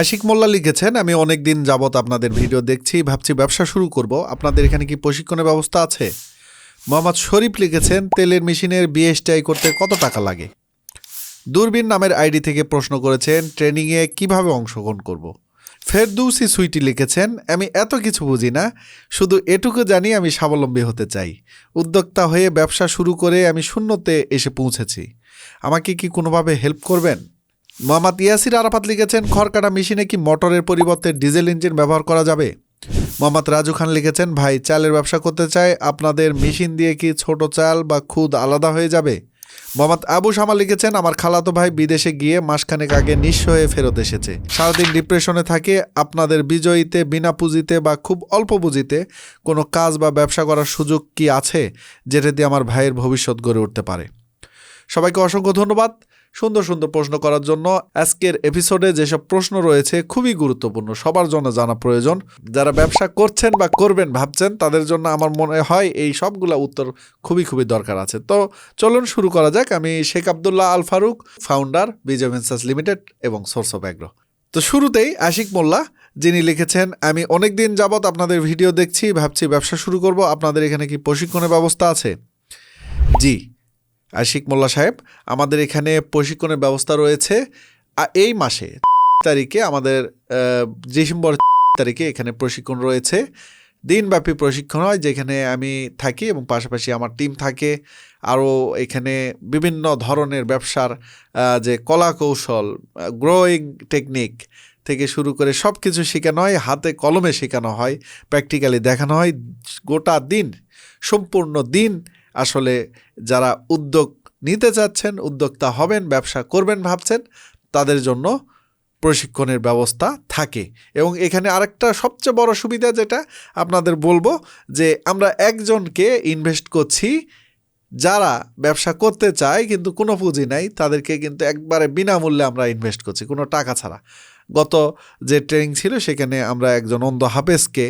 আশিক মোল্লা লিখেছেন, আমি অনেক দিন যাবত আপনাদের ভিডিও দেখছি, ভাবছি ব্যবসা শুরু করব। আপনাদের এখানে কি প্রশিক্ষণের ব্যবস্থা আছে? মোহাম্মদ শরীফ লিখেছেন, তেলের মেশিনের বিএসটিআই করতে কত টাকা লাগে? দূরবীন নামের আইডি থেকে প্রশ্ন করেছেন, ট্রেনিংয়ে কীভাবে অংশগ্রহণ করব। ফেরদৌসি সুইটি লিখেছেন, আমি এত কিছু বুঝি না, শুধু এটুকু জানি আমি স্বাবলম্বী হতে চাই। উদ্যোক্তা হয়ে ব্যবসা শুরু করে আমি শূন্যতে এসে পৌঁছেছি। আমাকে কি কোনোভাবে হেল্প করবেন? মোহাম্মদ ইয়াসির আরাফাত লিখেছেন, খড়কাটা মেশিনে কি মোটরের পরিবর্তে ডিজেল ইঞ্জিন ব্যবহার করা যাবে? মোহাম্মদ রাজু খান লিখেছেন, ভাই, চালের ব্যবসা করতে চাই আপনাদের মেশিন দিয়ে কি ছোট চাল বা খুদ আলাদা হয়ে যাবে? মোহাম্মদ আবু শামা লিখেছেন, আমার খালাতো ভাই বিদেশে গিয়ে মাসখানেক আগে নিঃস্ব হয়ে ফেরত এসেছে। সারাদিন ডিপ্রেশনে থাকে, আপনাদের বিজয়ীতে, বিনা পুঁজিতে বা খুব অল্প পুঁজিতে কোনো কাজ বা ব্যবসা করার সুযোগ কি আছে, যেটা দিয়ে আমার ভাইয়ের ভবিষ্যৎ গড়ে উঠতে পারে? সবাইকে অসংখ্য ধন্যবাদ। সুন্দর সুন্দর প্রশ্ন করার জন্য আজকের এপিসোডে যেসব প্রশ্ন রয়েছে খুবই গুরুত্বপূর্ণ, সবার জন্য জানা প্রয়োজন। যারা ব্যবসা করছেন বা করবেন ভাবছেন, তাদের জন্য আমার মনে হয় এই সবগুলা উত্তর খুবই খুবই দরকার আছে। তো চলুন শুরু করা যাক। আমি Sheikh Abdullah Al Faruk founder Bijoy ventures limited এবং সোর্স অফ অ্যাগ্রো তো শুরুতেই আশিক মোল্লা, যিনি লিখেছেন, আমি অনেক দিন যাবৎ আপনাদের ভিডিও দেখছি, ভাবছি ব্যবসা শুরু করব। আপনাদের এখানে কি প্রশিক্ষণের ব্যবস্থা আছে? জি আশিক মোল্লা সাহেব, আমাদের এখানে প্রশিক্ষণের ব্যবস্থা রয়েছে। এই মাসে তারিখে আমাদের ডিসেম্বর তারিখে এখানে প্রশিক্ষণ রয়েছে। দিনব্যাপী প্রশিক্ষণ হয় যেখানে আমি থাকি এবং পাশাপাশি আমার টিম থাকে। আরও এখানে বিভিন্ন ধরনের ব্যবসার যে কলা কৌশল গ্রোয়িং টেকনিক থেকে শুরু করে সব কিছু শেখানো হয়। হাতে কলমে শেখানো হয় প্র্যাকটিক্যালি দেখানো হয়। গোটা দিন, সম্পূর্ণ দিন আসলে যারা উদ্যোগ নিতে চাচ্ছেন, উদ্যোক্তা হবেন, ব্যবসা করবেন ভাবছেন, তাদের জন্য প্রশিক্ষণের ব্যবস্থা থাকে। এবং এখানে আরেকটা সবচেয়ে বড় সুবিধা যেটা আপনাদের বলব যে আমরা একজনকে ইনভেস্ট করছি, যারা ব্যবসা করতে চায় কিন্তু কোনো পুঁজি নাই, তাদেরকে কিন্তু একবারে বিনামূল্যে আমরা ইনভেস্ট করছি, কোনো টাকা ছাড়া। গত যে ট্রেনিং ছিল সেখানে আমরা একজন অন্ধ হাফেজকে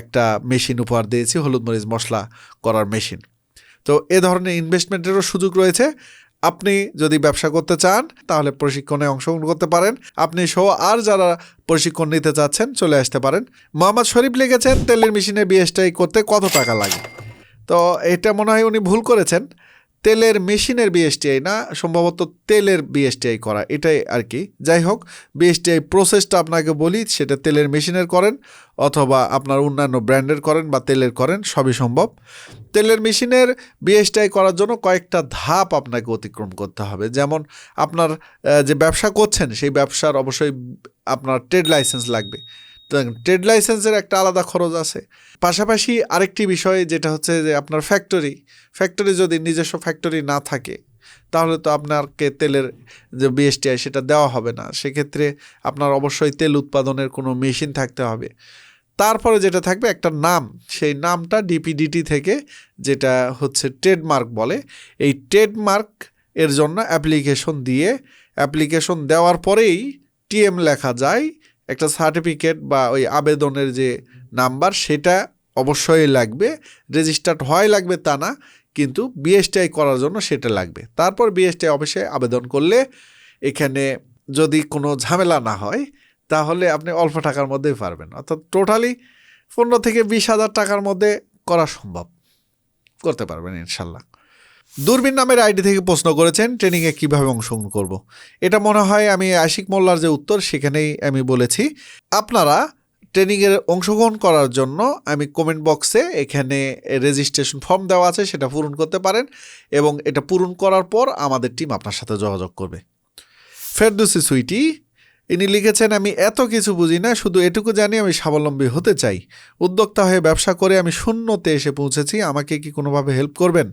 একটা মেশিন উপহার দিয়েছি, হলুদ মরিচ মশলা করার মেশিন তো এ ধরনের ইনভেস্টমেন্টেরও সুযোগ রয়েছে। আপনি যদি ব্যবসা করতে চান, তাহলে প্রশিক্ষণে অংশগ্রহণ করতে পারেন। আপনি সহ আর যারা প্রশিক্ষণ নিতে চাচ্ছেন, চলে আসতে পারেন। মোহাম্মদ শরীফ লিখেছেন, তেলের মেশিনে বিএসটাই করতে কত টাকা লাগে? তো এটা মনে হয় উনি ভুল করেছেন। তেলের মেশিনের বিএসটিআই না, সম্ভবত তেলের বিএসটিআই করা, এটাই আর কি। যাই হোক বিএসটিআই প্রসেসটা আপনাকে বলি, সেটা তেলের মেশিনের করেন, অথবা আপনার অন্যান্য ব্র্যান্ডের করেন বা তেলের করেন, সবই সম্ভব। তেলের মেশিনের বিএসটিআই করার জন্য কয়েকটা ধাপ আপনাকে অতিক্রম করতে হবে। যেমন, আপনার যে ব্যবসা করছেন, সেই ব্যবসার অবশ্যই আপনার ট্রেড লাইসেন্স লাগবে। ট্রেড লাইসেন্সের একটা আলাদা খরচ আছে। পাশাপাশি আরেকটি বিষয় যেটা হচ্ছে যে আপনার ফ্যাক্টরি ফ্যাক্টরি যদি নিজস্ব ফ্যাক্টরি না থাকে, তাহলে তো আপনাকে তেলের যে বিএসটিআই সেটা দেওয়া হবে না। সেক্ষেত্রে আপনার অবশ্যই তেল উৎপাদনের কোনো মেশিন থাকতে হবে। তারপরে যেটা থাকবে একটা নাম, সেই নামটা ডিপিডিটি থেকে যেটা হচ্ছে ট্রেডমার্ক বলে, এই ট্রেডমার্ক এর জন্য অ্যাপ্লিকেশন দিয়ে অ্যাপ্লিকেশন দেওয়ার পরেই টিএম লেখা যায় একটা সার্টিফিকেট বা ওই আবেদনের যে নাম্বার সেটা অবশ্যই লাগবে। রেজিস্টার্ড হয় লাগবে তা না, কিন্তু বিএসটিআই করার জন্য সেটা লাগবে। তারপর বিএসটিআই অফিসে আবেদন করলে এখানে যদি কোনো ঝামেলা না হয়, তাহলে আপনি অল্প টাকার মধ্যেই পারবেন। অর্থাৎ টোটালি পনেরো থেকে বিশ হাজার টাকার মধ্যে করা সম্ভব। করতে পারবেন ইনশাল্লাহ। দূরবীন নামের আইডি থেকে প্রশ্ন করেছেন, ট্রেনিংয়ে কীভাবে অংশগ্রহণ করব। এটা মনে হয় আমি আশিক মোল্লার যে উত্তর, সেখানেই আমি বলেছি। আপনারা ট্রেনিংয়ের অংশগ্রহণ করার জন্য আমি কমেন্ট বক্সে এখানে রেজিস্ট্রেশন ফর্ম দেওয়া আছে, সেটা পূরণ করতে পারেন এবং এটা পূরণ করার পর আমাদের টিম আপনার সাথে যোগাযোগ করবে। ফেরদুসি সুইটি, ইনি লিখেছেন, আমি এত কিছু বুঝি না, শুধু এটুকু জানি আমি স্বাবলম্বী হতে চাই। উদ্যোক্তা হয়ে ব্যবসা করে আমি শূন্যতে এসে পৌঁছেছি, আমাকে কি কোনোভাবে হেল্প করবেন?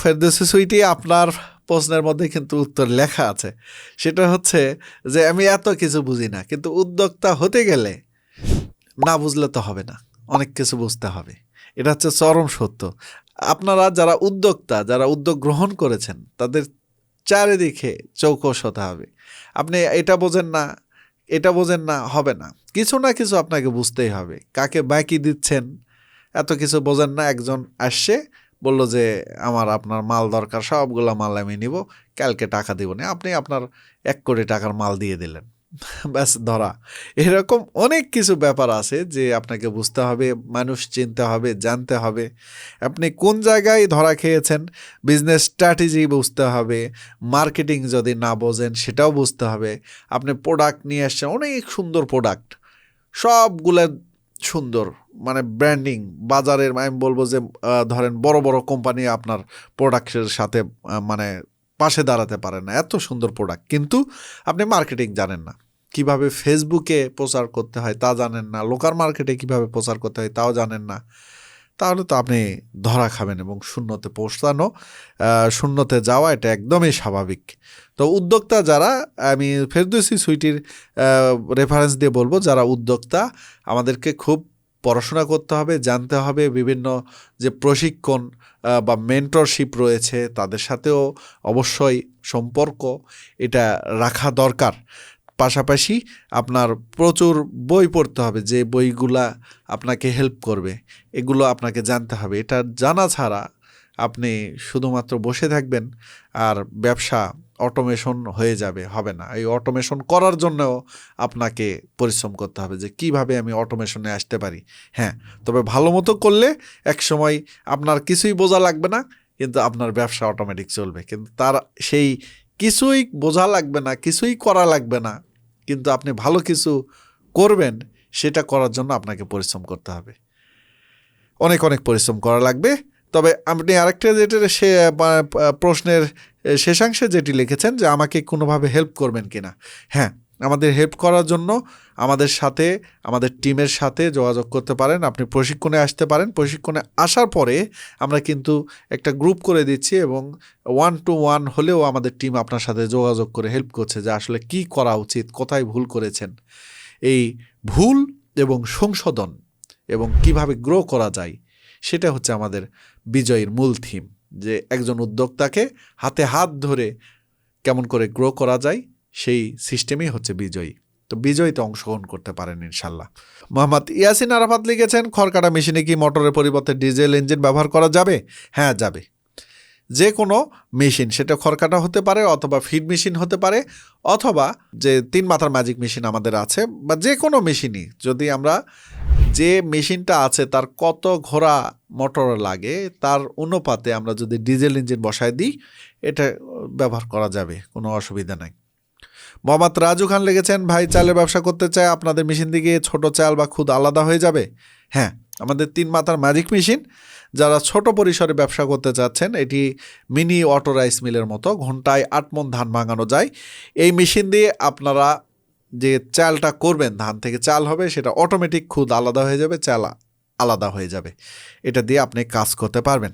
ফেরদৌসি সুইটি আপনার প্রশ্নের মধ্যে কিন্তু উত্তর লেখা আছে। সেটা হচ্ছে যে, আমি এত কিছু বুঝি না, কিন্তু উদ্যোক্তা হতে গেলে না বুঝলে তো হবে না, অনেক কিছু বুঝতে হবে। এটা হচ্ছে চরম সত্য। আপনারা যারা উদ্যোক্তা, যারা উদ্যোগ গ্রহণ করেছেন, তাদের চারিদিকে চৌকস হতে হবে। আপনি এটা বোঝেন না, এটা বোঝেন না, হবে না। কিছু না কিছু আপনাকে বুঝতেই হবে। কাকে বাকি দিচ্ছেন, এত কিছু বোঝেন না, একজন আসছে বলল যে, আমার, আপনার মাল দরকার, সবগুলো মাল আমি নিব, কালকে টাকা দিব না। আপনি আপনার এক কোটি টাকার মাল দিয়ে দিলেন। ব্যাস, ধরা। এরকম অনেক কিছু ব্যাপার আছে যে, আপনাকে বুঝতে হবে, মানুষ চিনতে হবে, জানতে হবে। আপনি কোন জায়গায় ধরা খেয়েছেন বিজনেস স্ট্র্যাটেজি বুঝতে হবে মার্কেটিং যদি না বোঝেন, সেটাও বুঝতে হবে। আপনি প্রোডাক্ট নিয়ে আসছেন অনেক সুন্দর প্রোডাক্ট সবগুলো সুন্দর মানে ব্র্যান্ডিং বাজারের, আমি বলব যে ধরেন বড় বড় কোম্পানি আপনার প্রোডাক্টের সাথে মানে পাশে দাঁড়াতে পারে না। এত সুন্দর প্রোডাক্ট কিন্তু আপনি মার্কেটিং জানেন না। কীভাবে ফেসবুকে প্রচার করতে হয় তা জানেন না। লোকাল মার্কেটে কীভাবে প্রচার করতে হয় তাও জানেন না। তাহলে তো আপনি ধরা খাবেন এবং শূন্যতে পৌঁছানো শূন্যতে যাওয়া এটা একদমই স্বাভাবিক। তো উদ্যোক্তা যারা, আমি ফেরদৌসি সুইটির রেফারেন্স দিয়ে বলব, যারা উদ্যোক্তা, আমাদেরকে খুব পড়াশোনা করতে হবে, জানতে হবে বিভিন্ন যে প্রশিক্ষণ বা মেন্টরশিপ রয়েছে, তাদের সাথেও অবশ্যই সম্পর্ক, এটা রাখা দরকার। পাশাপাশি আপনার প্রচুর বই পড়তে হবে, যে বইগুলা আপনাকে হেল্প করবে, এগুলো আপনাকে জানতে হবে। এটা জানা ছাড়া আপনি শুধুমাত্র বসে থাকবেন আর ব্যবসা অটোমেশন হয়ে যাবে, হবে না। এই অটোমেশন করার জন্যও আপনাকে পরিশ্রম করতে হবে, যে কীভাবে আমি অটোমেশনে আসতে পারি। হ্যাঁ তবে ভালো মতো করলে এক সময় আপনার কিছুই বোঝা লাগবে না, কিন্তু আপনার ব্যবসা অটোমেটিক চলবে। কিন্তু তার সেই কিছুই বোঝা লাগবে না, কিছুই করা লাগবে না, কিন্তু আপনি ভালো কিছু করবেন, সেটা করার জন্য আপনাকে পরিশ্রম করতে হবে। অনেক অনেক পরিশ্রম করা লাগবে, তবে আপনি আরেকটা যেটা সে প্রশ্নের শেষাংশে যেটি লিখেছেন যে আমাকে কোনোভাবে হেল্প করবেন কিনা। হ্যাঁ আমাদের হেল্প করার জন্য আমাদের সাথে, আমাদের টিমের সাথে যোগাযোগ করতে পারেন। আপনি প্রশিক্ষণে আসতে পারেন। প্রশিক্ষণে আসার পরে আমরা কিন্তু একটা গ্রুপ করে দিচ্ছি এবং ওয়ান টু ওয়ান হলেও আমাদের টিম আপনার সাথে যোগাযোগ করে হেল্প করছে যে আসলে কি করা উচিত, কোথায় ভুল করেছেন। এই ভুল এবং সংশোধন এবং কীভাবে গ্রো করা যায়, সেটা হচ্ছে আমাদের বিজয়ের মূল থিম যে একজন উদ্যোক্তাকে হাতে হাত ধরে কেমন করে গ্রো করা যায় সেই সিস্টেমেই হচ্ছে বিজয়ী। তো বিজয়ীতে অংশগ্রহণ করতে পারেন ইনশাল্লাহ। মোহাম্মদ ইয়াসিন আরাফাত লিখেছেন, খড়কাটা মেশিনে কি মোটরের পরিবর্তে ডিজেল ইঞ্জিন ব্যবহার করা যাবে? হ্যাঁ যাবে। যে কোনো মেশিন, সেটা খড়কাটা হতে পারে অথবা ফিড মেশিন হতে পারে, অথবা যে তিন মাথার ম্যাজিক মেশিন আমাদের আছে, বা যে কোনো মেশিনই, যদি আমরা যে মেশিনটা আছে, তার কত ঘোড়া মোটর লাগে, তার অনুপাতে আমরা যদি ডিজেল ইঞ্জিন বসায় দিই, এটা ব্যবহার করা যাবে, কোনো অসুবিধা নাই। মোহাম্মদ রাজু খান লিখেছেন, ভাই, চালের ব্যবসা করতে চায় আপনাদের মেশিন দিকে ছোট চাল বা খুদ আলাদা হয়ে যাবে? হ্যাঁ আমাদের তিন মাথার ম্যাজিক মেশিন যারা ছোট পরিসরে ব্যবসা করতে চাচ্ছেন, এটি মিনি অটো রাইস মিলের মতো, ঘন্টায় আট মন ধান ভাঙানো যায়। এই মেশিন দিয়ে আপনারা যে চালটা করবেন, ধান থেকে চাল হবে, সেটা অটোমেটিক খুদ আলাদা হয়ে যাবে, চাল আলাদা হয়ে যাবে। এটা দিয়ে আপনি কাজ করতে পারবেন।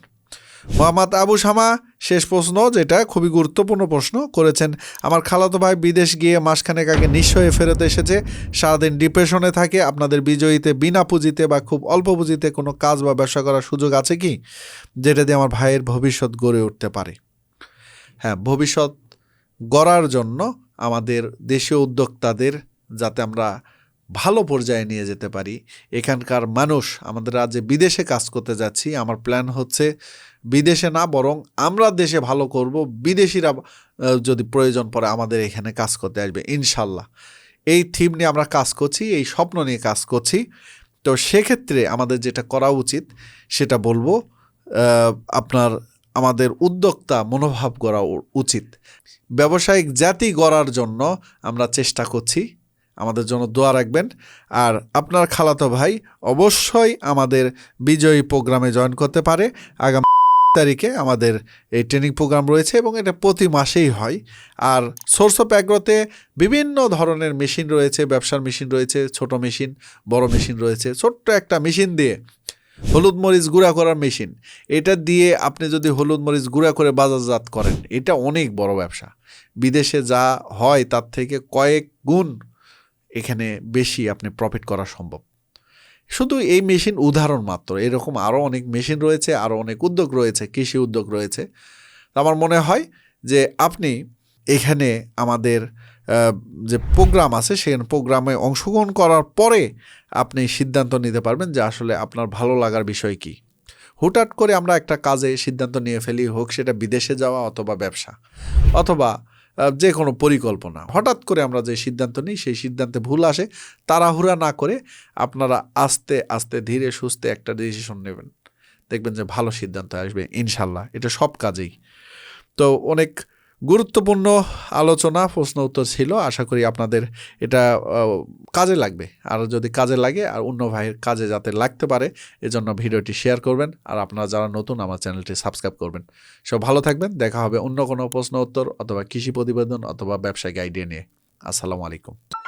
মোহাম্মদ আবু শামা, শেষ প্রশ্ন যেটা খুবই গুরুত্বপূর্ণ প্রশ্ন করেছেন। আমার খালাতো ভাই বিদেশ গিয়ে মাসখানেক আগে নিঃস্ব ফেরত এসেছে। সারাদিন ডিপ্রেশনে থাকে। আপনাদের বিজয়ীতে, বিনা পুঁজিতে বা খুব অল্প পুঁজিতে কোনো কাজ বা ব্যবসা করার সুযোগ আছে কি? যেটা দিয়ে আমার ভাইয়ের ভবিষ্যৎ গড়ে উঠতে পারে। হ্যাঁ ভবিষ্যৎ গড়ার জন্য আমাদের দেশীয় উদ্যোক্তাদের যাতে আমরা ভালো পর্যায়ে নিয়ে যেতে পারি। এখানকার মানুষ, আমাদের রাজ্যে বিদেশে কাজ করতে যাচ্ছি। আমার প্ল্যান হচ্ছে বিদেশে না, বরং আমরা দেশে ভালো করব। বিদেশিরা যদি প্রয়োজন পড়ে আমাদের এখানে কাজ করতে আসবে, ইনশাল্লাহ। এই থিম নিয়ে আমরা কাজ করছি, এই স্বপ্ন নিয়ে কাজ করছি। তো সেক্ষেত্রে আমাদের যেটা করা উচিত, সেটা বলব আপনার, আমাদের উদ্যোক্তা মনোভাব গড়া উচিত। ব্যবসায়িক জাতি গড়ার জন্য আমরা চেষ্টা করছি। আমাদের জন্য দোয়া রাখবেন। আর আপনার খালাতো ভাই অবশ্যই আমাদের বিজয়ী প্রোগ্রামে জয়েন করতে পারে। আগামী তারিখে আমাদের এই ট্রেনিং প্রোগ্রাম রয়েছে এবং এটা প্রতি মাসেই হয়। আর সোর্স অফ অ্যাগ্রোতে বিভিন্ন ধরনের মেশিন রয়েছে, ব্যবসার মেশিন রয়েছে, ছোট মেশিন, বড় মেশিন রয়েছে, ছোট্ট একটা মেশিন দিয়ে হলুদ মরিচ গুঁড়া করার মেশিন। এটা দিয়ে আপনি যদি হলুদ মরিচ গুঁড়া করে বাজারজাত করেন, এটা অনেক বড় ব্যবসা। বিদেশে যা হয় তার থেকে কয়েক গুণ এখানে বেশি আপনি প্রফিট করা সম্ভব। শুধু এই মেশিন উদাহরণ মাত্র, এরকম আরও অনেক মেশিন রয়েছে আরও অনেক উদ্যোগ রয়েছে, কৃষি উদ্যোগ রয়েছে। আমার মনে হয় যে আপনি এখানে আমাদের যে প্রোগ্রাম আছে, সেই প্রোগ্রামে অংশগ্রহণ করার পরে আপনি সিদ্ধান্ত নিতে পারবেন যে আসলে আপনার ভালো লাগার বিষয় কী। হুটহাট করে আমরা একটা কাজে সিদ্ধান্ত নিয়ে ফেলি, হোক সেটা বিদেশে যাওয়া অথবা ব্যবসা, অথবা যে কোনো পরিকল্পনা। হঠাৎ করে আমরা যে সিদ্ধান্ত নিই, সেই সিদ্ধান্তে ভুল আসে, তাড়াহুড়া না করে আপনারা আস্তে আস্তে ধীরে সুস্থে একটা ডিসিশন নেবেন। দেখবেন যে ভালো সিদ্ধান্ত আসবে, ইনশাল্লাহ। এটা সব কাজেই। তো অনেক গুরুত্বপূর্ণ আলোচনা, প্রশ্ন উত্তর ছিল। আশা করি আপনাদের এটা কাজে লাগবে। আর যদি কাজে লাগে, আর অন্য ভাইয়ের কাজে যাতে লাগতে পারে, এজন্য ভিডিওটি শেয়ার করবেন। আর আপনারা যারা নতুন, আমার চ্যানেলটি সাবস্ক্রাইব করবেন। সব ভালো থাকবেন, দেখা হবে অন্য কোনো প্রশ্ন, উত্তর অথবা কৃষি প্রতিবেদন অথবা ব্যবসায়িক আইডিয়া নিয়ে। আসসালামু আলাইকুম।